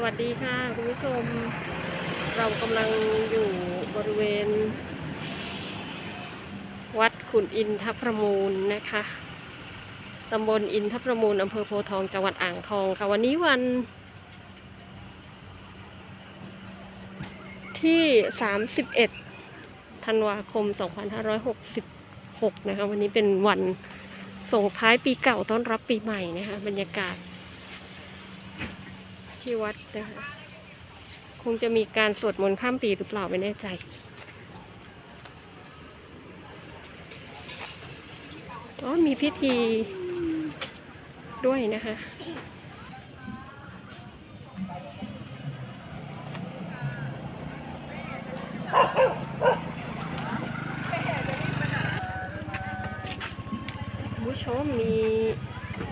สวัสดีค่ะคุณผู้ชม เรากำลังอยู่บริเวณ วัดขุนอินทประมูลนะคะตำบลอินทประมูลอำเภอโพทองจังหวัดอ่างทองค่ะวันนี้วัน ที่ 31 ธันวาคม 2566 นะคะ วันนี้เป็นวันส่งท้ายปีเก่าต้อนรับปีใหม่นะคะบรรยากาศ ที่วัดนะคะ คงจะมีการสวดมนต์ข้ามปีหรือเปล่าไม่แน่ใจ อ๋อ มีพิธีด้วยนะคะคุณผู้ชมมี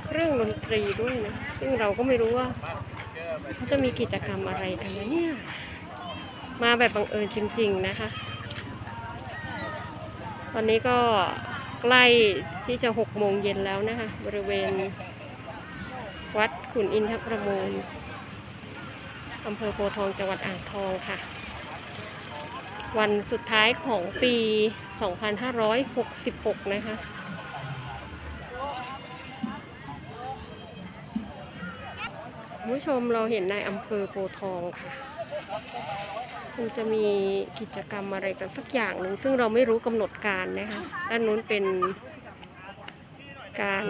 เครื่องดนตรีด้วยนะ ซึ่งเราก็ไม่รู้ว่า เขาจะมีกิจกรรมอะไรกันนะเนี่ย มาแบบบังเอิญจริง ๆนะคะ ตอนนี้ก็ใกล้ที่จะหกโมงเย็นแล้วนะคะ บริเวณ วัดขุนอินทประมูลอำเภอโพทองจังหวัดอ่างทองค่ะ วันสุดท้ายของปี 2566 นะคะ คุณ ผู้ชมเราเห็นในอำเภอโพทองค่ะคงจะมีกิจกรรมอะไรกันสักอย่างหนึ่งซึ่งเราไม่รู้กำหนดการนะคะด้านนู้นเป็นการ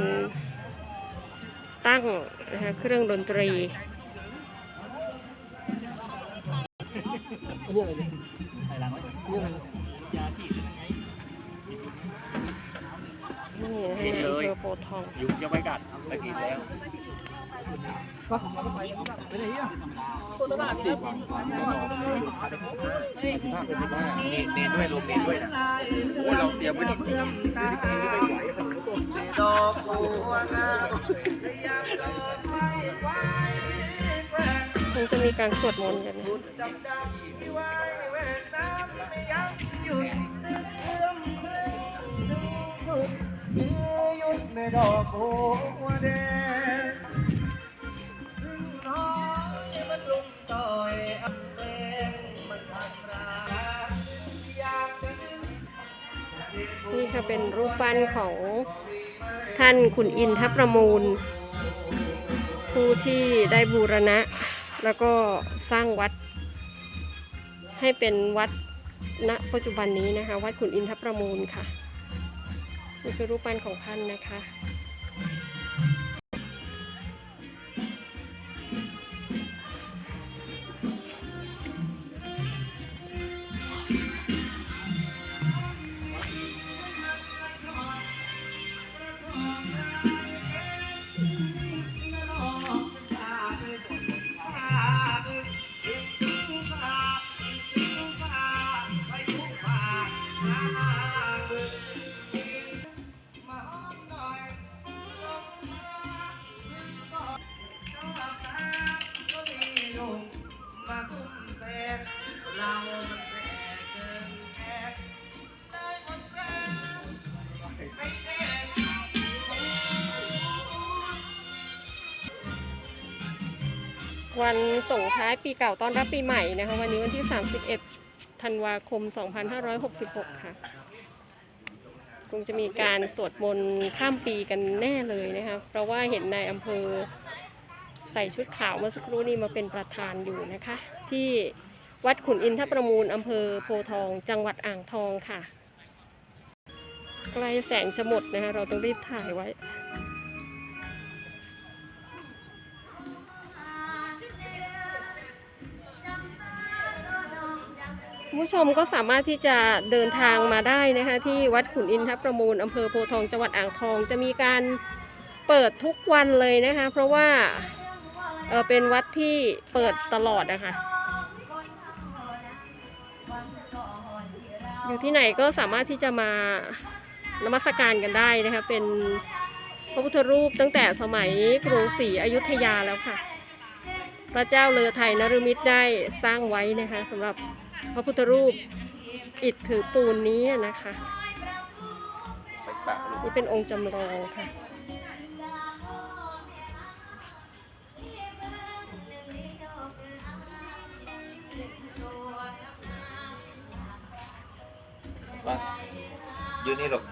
ตั้งนะคะเครื่องดนตรีนี่อะเนี่ยไข่งนี่อะไรยาที่ไงนี่นะคะอำเภอโพทองยุงจะไปกัดไปกินแล้ว ว่าผมก็ไปไปไหนอะตัวตลาดสิบนี่เนนด้วยรวมเนนด้วยนะโอ้เราเตรียมไว้ที่นี่ไม่ไหวดอกบัวงามยามโดนไม่ไหวจะมีการสวดมนต์กันนะดำดำไหมดเอื้อมเพื่อนดูสุดเนื้อหยุดในดอกบัวแดง นี่ค่ะเป็นรูปปั้นของท่านขุนอินทประมูล ผู้ที่ได้บูรณะ แล้วก็สร้างวัด ให้เป็นวัดณปัจจุบันนี้นะคะ วัดขุนอินทประมูลค่ะนี่คือรูปปั้นของท่านนะคะ คุ้มแสนเรามันแพ้เกินแพ้เลยหมดแรงไม่แน่วันส่งท้ายปีเก่าต้อนรับปีใหม่นะคะ วันนี้วันที่ 31 ธันวาคม 2566 ค่ะ คงจะมีการสวดมนต์ข้ามปีกันแน่เลยนะคะ เพราะว่าเห็นนายอำเภอ ใส่ชุดขาวเมื่อสักครู่นี้มาเป็นประธานอยู่นะคะ ที่วัดขุนอินทประมูลอำเภอโพทอง จังหวัดอ่างทองค่ะ ใกล้แสงจะหมดนะคะเราต้องรีบถ่ายไว้ผู้ชมก็สามารถที่จะเดินทางมาได้นะคะที่วัดขุนอินทประมูลอำเภอโพทองจังหวัดอ่างทอง จะมีการเปิดทุกวันเลยนะคะ เพราะว่า เออเป็นวัดที่เปิดตลอดนะคะ อยู่ที่ไหนก็สามารถที่จะมานมัสการกันได้นะคะ เป็นพระพุทธรูปตั้งแต่สมัยกรุงศรีอยุธยาแล้วค่ะ พระเจ้าเลอไทยนฤมิตได้สร้างไว้นะคะสำหรับพระพุทธรูปอิฐถือปูนนี้นะคะ นี่เป็นองค์จำลองค่ะ มายืนนี่หรอก